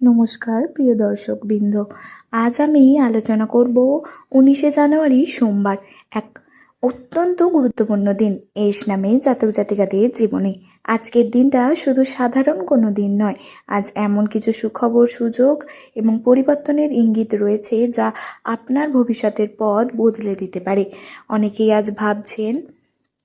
নমস্কার, প্রিয় দর্শক বৃন্দ আজ আমি আলোচনা করব উনিশে জানুয়ারি সোমবার, এক অত্যন্ত গুরুত্বপূর্ণ দিন। এস নামে জাতক জাতিকাদের জীবনে। আজকের দিনটা শুধু সাধারণ কোনো দিন নয়, আজ এমন কিছু সুখবর, সুযোগ এবং পরিবর্তনের ইঙ্গিত রয়েছে যা আপনার ভবিষ্যতের পথ বদলে দিতে পারে। অনেকেই আজ ভাবছেন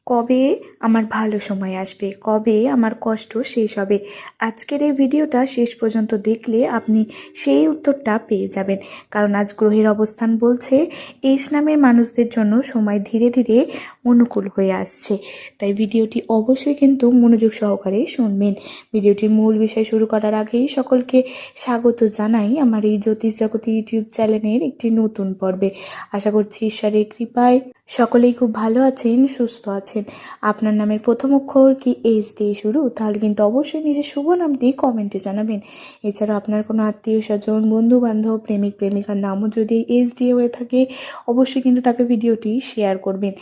কবে আমার ভালো সময় আসবে? কবে আমার কষ্ট শেষ হবে? আজকের এই ভিডিওটা শেষ পর্যন্ত দেখলে আপনি সেই উত্তরটা পেয়ে যাবেন। কারণ আজ গ্রহের অবস্থান বলছে, এস নামের মানুষদের জন্য সময় ধীরে ধীরে অনুকূল হয়ে আসছে। তাই ভিডিওটি অবশ্যই কিন্তু মনোযোগ সহকারে শুনবেন। ভিডিওটির মূল বিষয় শুরু করার আগেই সকলকে স্বাগত জানাই আমার এই জ্যোতিষ জগতী ইউটিউব চ্যানেলের একটি নতুন পর্বে। আশা করছি ঈশ্বরের কৃপায় সকলেই খুব ভালো আছেন, সুস্থ আছেন। আপনার নামের প্রথম অক্ষর কি এস দিয়ে শুরু? তাহলে কিন্তু অবশ্যই নিজের শুভ নামটি কমেন্টে জানাবেন। এছাড়া আপনার কোনো আত্মীয়, স্বজন বন্ধু বান্ধব প্রেমিক, প্রেমিকার নামও যদি এস দিয়ে হয়ে থাকে, অবশ্যই কিন্তু তাকে ভিডিওটি শেয়ার করবেন।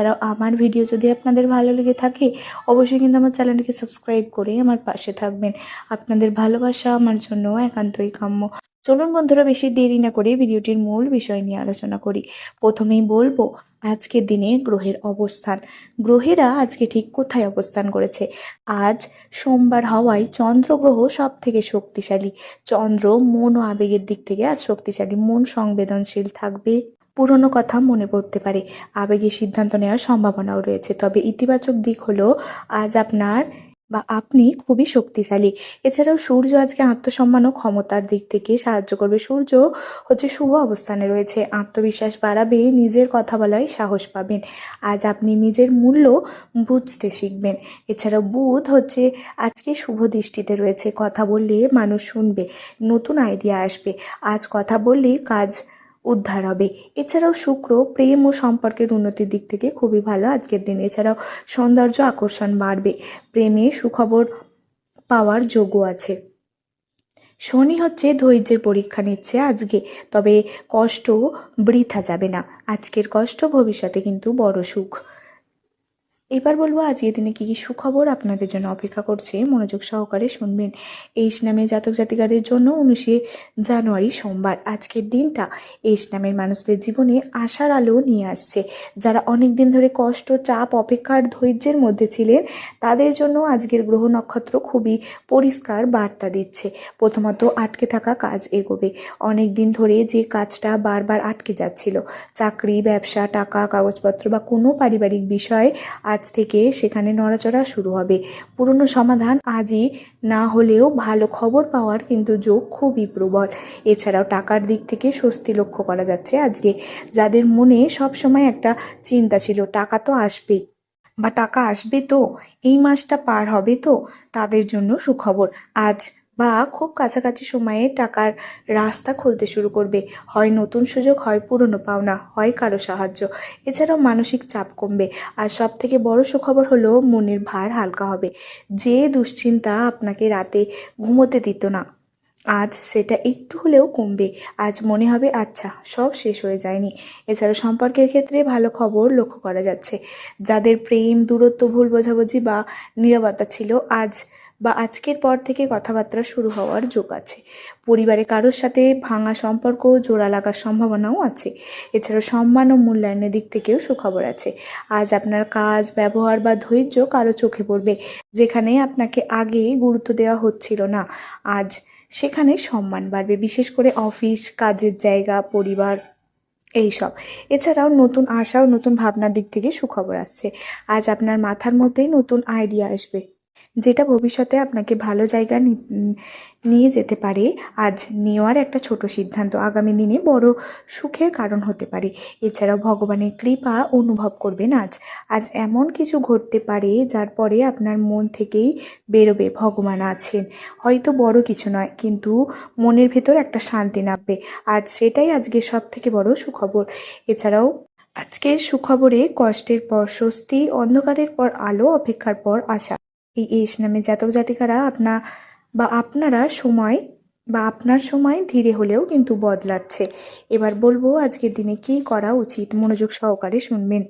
এছাড়াও আমার ভিডিও যদি আপনাদের ভালো লেগে থাকে, অবশ্যই কিন্তু আমার চ্যানেলটিকে সাবস্ক্রাইব করে আমার পাশে থাকবেন। আপনাদের ভালোবাসা আমার জন্য একান্তই কাম্য। চলুন বন্ধুরা, বেশি দেরি না করে ভিডিওটির মূল বিষয় নিয়ে আলোচনা করি। প্রথমেই বলব, আজকের দিনে গ্রহের অবস্থান। গ্রহেরা আজকে ঠিক কোথায় অবস্থান করেছে? আজ সোমবার হওয়ায় চন্দ্র গ্রহ সব থেকে শক্তিশালী। চন্দ্র মন ও আবেগের দিক থেকে আজ শক্তিশালী। মন সংবেদনশীল থাকবে। পুরনো কথা মনে পড়তে পারে। আবেগের সিদ্ধান্ত নেওয়ার সম্ভাবনাও রয়েছে। তবে ইতিবাচক দিক হলো, আজ আপনার বা আপনি খুবই শক্তিশালী। এছাড়াও সূর্য আজকে আত্মসম্মান ও ক্ষমতার দিক থেকে সাহায্য করবে। সূর্য হচ্ছে শুভ অবস্থানে রয়েছে। আত্মবিশ্বাস বাড়াবে, নিজের কথা বলায় সাহস পাবেন। আজ আপনি নিজের মূল্য বুঝতে শিখবেন। এছাড়াও বুধ হচ্ছে আজকে শুভ দৃষ্টিতে রয়েছে। কথা বললে মানুষ শুনবে, নতুন আইডিয়া আসবে। আজ কথা বললেই কাজ উদ্ধার হবে। এছাড়াও শুক্র প্রেম ও সম্পর্কের উন্নতির দিক থেকে খুবই ভালো আজকের দিন। এছাড়াও সৌন্দর্য আকর্ষণ বাড়বে। প্রেমে সুখবর পাওয়ার যোগ্য আছে। শনি হচ্ছে ধৈর্যের পরীক্ষা নিচ্ছে আজকে, তবে কষ্ট বৃথা যাবে না। আজকের কষ্ট ভবিষ্যতে কিন্তু বড় সুখ। এবার বলব, আজকের দিনে কী কী সুখবর আপনাদের জন্য অপেক্ষা করছে, মনোযোগ সহকারে শুনবেন। এইস নামে জাতক জাতিকাদের জন্য উনিশে জানুয়ারি সোমবার আজকের দিনটা এইস নামের মানুষদের জীবনে আশার আলো নিয়ে আসছে। যারা অনেক দিন ধরে কষ্ট, চাপ অপেক্ষার ধৈর্যের মধ্যে ছিলেন, তাদের জন্য আজকের গ্রহ নক্ষত্র খুবই পরিষ্কার বার্তা দিচ্ছে। প্রথমত, আটকে থাকা কাজ এগোবে। অনেক দিন ধরে যে কাজটা বারবার আটকে যাচ্ছিল, চাকরি, ব্যবসা, টাকা, কাগজপত্র বা কোনো পারিবারিক বিষয়ে আজ থেকে সেখানে নড়াচড়া শুরু হবে। পুরনো সমাধান আজই না হলেও ভালো খবর পাওয়ার কিন্তু যোগ খুবই প্রবল। এছাড়াও টাকার দিক থেকে স্বস্তি লক্ষ্য করা যাচ্ছে আজকে, যাদের মনে সবসময় একটা চিন্তা ছিল, টাকা তো আসবেই বা টাকা আসবে তো, এই মাসটা পার হবে তো, তাদের জন্য সুখবর। আজ বা খুব কাছাকাছি সময়ে টাকার রাস্তা খুলতে শুরু করবে। হয় নতুন সুযোগ, হয় পুরনো পাওনা, হয় কারও সাহায্য। এছাড়াও মানসিক চাপ কমবে। আর সব থেকে বড় সুখবর হলো, মনের ভার হালকা হবে। যে দুশ্চিন্তা আপনাকে রাতে ঘুমোতে দিত না, আজ সেটা একটু হলেও কমবে। আজ মনে হবে আচ্ছা সব শেষ হয়ে যায়নি। এছাড়া সম্পর্কের ক্ষেত্রে ভালো খবর লক্ষ্য করা যাচ্ছে। যাদের প্রেম, দূরত্ব, ভুল বোঝাবুঝি বা নিরবতা ছিল, আজ বা আজকের পর থেকে কথাবার্তা শুরু হওয়ার যোগ আছে। পরিবারে কারোর সাথে ভাঙা সম্পর্ক, জোড়া লাগার সম্ভাবনাও আছে। এছাড়া সম্মান ও মূল্যায়নের দিক থেকেও সুখবর আছে। আজ আপনার কাজ, ব্যবহার বা ধৈর্য কারও চোখে পড়বে, যেখানে আপনাকে আগে গুরুত্ব দেওয়া হচ্ছিল না। আজ সেখানে সম্মান বাড়বে, বিশেষ করে অফিস, কাজের জায়গা, পরিবার, এইসব। এছাড়াও নতুন আশা ও নতুন ভাবনার দিক থেকে সুখবর আসছে। আজ আপনার মাথার মধ্যেই নতুন আইডিয়া আসবে। যেটা ভবিষ্যতে আপনাকে ভালো জায়গা নিয়ে যেতে পারে। আজ নেওয়ার একটা ছোট সিদ্ধান্ত, আগামী দিনে বড় সুখের কারণ হতে পারে। এছাড়াও ভগবানের কৃপা অনুভব করবেন আজ। আজ এমন কিছু ঘটতে পারে যার পরে আপনার মন থেকেই বেরোবে, ভগবান আছেন। হয়তো বড় কিছু নয়, কিন্তু মনের ভেতর একটা শান্তি নামবে। আজ সেটাই আজকে সব থেকে বড় সুখবর। এছাড়াও আজকের সুখবরে কষ্টের পর স্বস্তি, অন্ধকারের পর আলো, অপেক্ষার পর আশা। এই এস নামে জাতক জাতিকারা আপনা, বা আপনারা সময়, বা আপনার সময় ধীরে হলেও কিন্তু বদলাচ্ছে। এবার বলব আজকের দিনে কি করা উচিত? মনোযোগ সহকারে শুনবেন।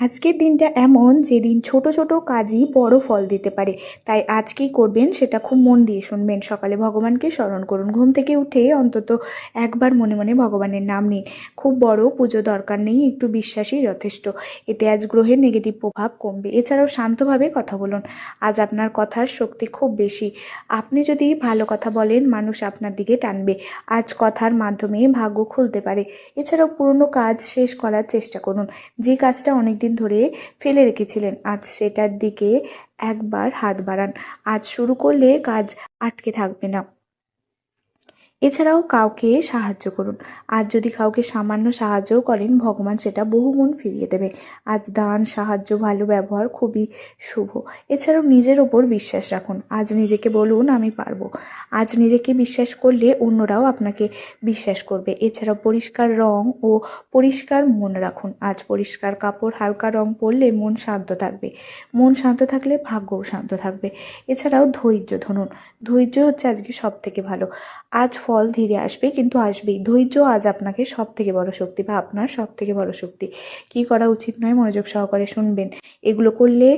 আজকের দিনটা এমন যেদিন ছোট ছোট কাজই বড় ফল দিতে পারে। তাই আজ করবেন সেটা খুব মন দিয়ে শুনবেন। সকালে ভগবানকে স্মরণ করুন। ঘুম থেকে উঠে অন্তত একবার মনে মনে ভগবানের নাম নিন। খুব বড় পুজো দরকার নেই, একটু বিশ্বাসই যথেষ্ট। এতে আজ গ্রহের নেগেটিভ প্রভাব কমবে। এছাড়াও শান্তভাবে কথা বলুন। আজ আপনার কথার শক্তি খুব বেশি। আপনি যদি ভালো কথা বলেন, মানুষ আপনার দিকে টানবে। আজ কথার মাধ্যমে ভাগ্য খুলতে পারে। এছাড়াও পুরনো কাজ শেষ করার চেষ্টা করুন। যে কাজটা অনেক দিন ধরে ফেলে রেখেছিলেন। আজ সেটার দিকে একবার হাত বাড়ান। আজ শুরু করলে কাজ আটকে থাকবে না। এছাড়াও কাউকে সাহায্য করুন। আজ যদি কাউকে সামান্য সাহায্যও করেন, ভগবান সেটা বহুগুণ ফিরিয়ে দেবে। আজ দান, সাহায্য, ভালো ব্যবহার খুবই শুভ। এছাড়াও নিজের ওপর বিশ্বাস রাখুন। আজ নিজেকে বলুন, আমি পারব। আজ নিজেকে বিশ্বাস করলে অন্যরাও আপনাকে বিশ্বাস করবে। এছাড়াও পরিষ্কার রং ও পরিষ্কার মন রাখুন। আজ পরিষ্কার কাপড়, হালকা রং পরলে মন শান্ত থাকবে। মন শান্ত থাকলে ভাগ্যও শান্ত থাকবে। এছাড়াও ধৈর্য ধরুন। ধৈর্য হচ্ছে আজকে সব থেকে ভালো। আজ ধীরে আসবে, কিন্তু আসবেই। ধৈর্য আজ আপনাকে সব থেকে বড় শক্তি বা আপনার সব থেকে বড় শক্তি। কি করা উচিত নয়, মনোযোগ সহকারে শুনবেন। এগুলো করলে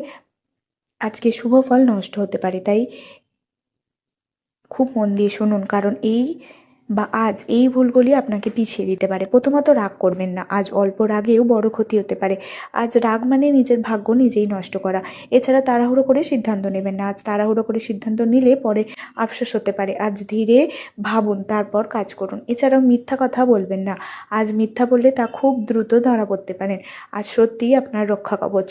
আজকে শুভ ফল নষ্ট হতে পারে, তাই খুব মন দিয়ে শুনুন, কারণ এই বা আজ এই ভুলগুলি আপনাকে পিছিয়ে দিতে পারে। প্রথমত রাগ করবেন না। আজ অল্প রাগেও বড় ক্ষতি হতে পারে। আজ রাগ মানে নিজের ভাগ্য নিজেই নষ্ট করা। এছাড়া তাড়াহুড়ো করে সিদ্ধান্ত নেবেন না। আজ তাড়াহুড়ো করে সিদ্ধান্ত নিলে পরে আফসোস হতে পারে। আজ ধীরে ভাবুন, তারপর কাজ করুন। এছাড়াও মিথ্যা কথা বলবেন না। আজ মিথ্যা বললে তা খুব দ্রুত ধরা পড়তে পারেন আজ সত্যিই আপনার রক্ষা কবচ।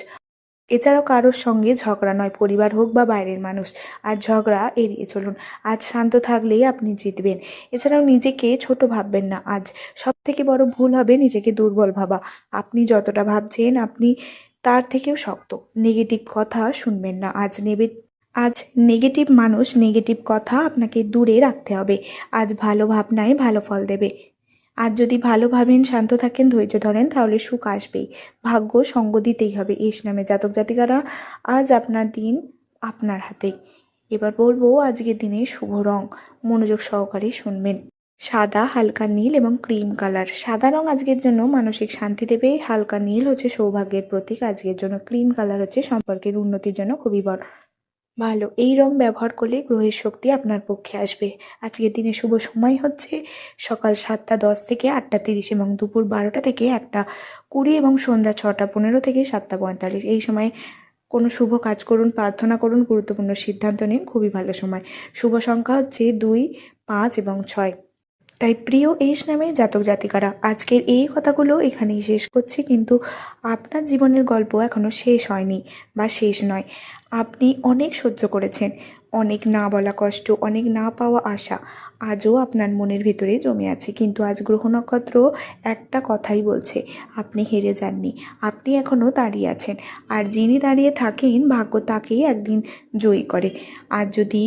এছাড়াও কারোর সঙ্গে ঝগড়া নয়, পরিবার হোক বা বাইরের মানুষ। আর ঝগড়া এড়িয়ে চলুন। আজ শান্ত থাকলেই আপনি জিতবেন। এছাড়াও নিজেকে ছোট ভাববেন না। আজ সব থেকে বড় ভুল হবে নিজেকে দুর্বল ভাবা। আপনি যতটা ভাবছেন আপনি তার থেকেও শক্ত। নেগেটিভ কথা শুনবেন না। আজ নেবে আজ নেগেটিভ মানুষ নেগেটিভ কথা আপনাকে দূরে রাখতে হবে। আজ ভালো ভাবনায় ভালো ফল দেবে। আর যদি ভালো ভাবেন, শান্ত থাকেন, ধৈর্য ধরেন, তাহলে সুখ আসবেই। ভাগ্য সঙ্গ দিতেই হবে। এস নামে জাতক জাতিকারা, আজ আপনার দিন আপনার হাতেই এবার বলব, আজকের দিনে শুভ রং। মনোযোগ সহকারে শুনবেন। সাদা, হালকা নীল এবং ক্রিম কালার। সাদা রং আজকের জন্য মানসিক শান্তি দেবে। হালকা নীল হচ্ছে সৌভাগ্যের প্রতীক। আজকের জন্য ক্রিম কালার হচ্ছে সম্পর্কের উন্নতির জন্য খুবই বড়। ভালো এই রং ব্যবহার করলে গ্রহের শক্তি আপনার পক্ষে আসবে। আজকের দিনে শুভ সময় হচ্ছে সকাল সাতটা দশ থেকে আটটা তিরিশ এবং দুপুর বারোটা থেকে একটা কুড়ি এবং সন্ধ্যা ছটা পনেরো থেকে সাতটা পঁয়তাল্লিশ। এই সময় কোনো শুভ কাজ করুন, প্রার্থনা করুন, গুরুত্বপূর্ণ সিদ্ধান্ত নিন, খুবই ভালো সময়। শুভ সংখ্যা হচ্ছে দুই, পাঁচ এবং ছয়। তাই প্রিয় এইস নামে জাতক জাতিকারা, আজকের এই কথাগুলো এখানেই শেষ করছি, কিন্তু আপনার জীবনের গল্প এখনও শেষ হয়নি বা শেষ নয়। আপনি অনেক সহ্য করেছেন, অনেক না বলা কষ্ট, অনেক না পাওয়া আশা, আজও আপনার মনের ভিতরে জমে আছে, কিন্তু আজ গ্রহ নক্ষত্র একটা কথাই বলছে, আপনি হেরে যাননি, আপনি এখনও দাঁড়িয়ে আছেন, আর যিনি দাঁড়িয়ে থাকেন, ভাগ্য তাকেই একদিন জয়ী করে। আর যদি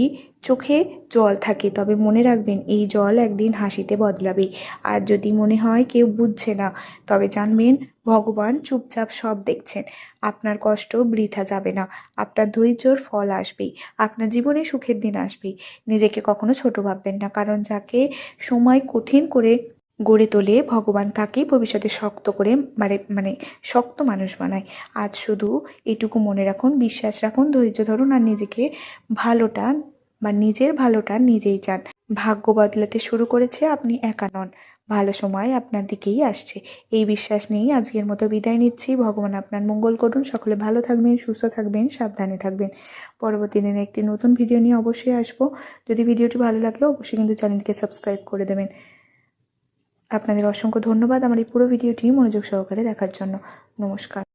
চোখে জল থাকে, তবে মনে রাখবেন এই জল একদিন হাসিতে বদলাবে। আর যদি মনে হয় কেউ বুঝছে না, তবে জানবেন ভগবান চুপচাপ সব দেখছেন। আপনার কষ্ট বৃথা যাবে না, আপনার ধৈর্যর ফল আসবেই আপনার জীবনে সুখের দিন আসবেই নিজেকে কখনো ছোট ভাববেন না, কারণ যাকে সময় কঠিন করে গড়ে তোলে, ভগবান তাকেই ভবিষ্যতে শক্ত করে মানে মানে শক্ত মানুষ বানায়। আজ শুধু এটুকু মনে রাখুন, বিশ্বাস রাখুন, ধৈর্য ধরুন, আর নিজেকে ভালোটা বা নিজের ভালোটা নিজেই চান। ভাগ্য বদলাতে শুরু করেছে আপনি একা নন। ভালো সময় আপনার দিকেই আসছে। এই বিশ্বাস নিয়েই আজকের মতো বিদায় নিচ্ছি। ভগবান আপনার মঙ্গল করুন। সকলে ভালো থাকবেন, সুস্থ থাকবেন, সাবধানে থাকবেন। পরবর্তী দিনে একটি নতুন ভিডিও নিয়ে অবশ্যই আসব। যদি ভিডিওটি ভালো লাগলে, অবশ্যই কিন্তু চ্যানেলটিকে সাবস্ক্রাইব করে দেবেন। আপনাদের অসংখ্য ধন্যবাদ আমার এই পুরো ভিডিওটি মনোযোগ সহকারে দেখার জন্য। নমস্কার।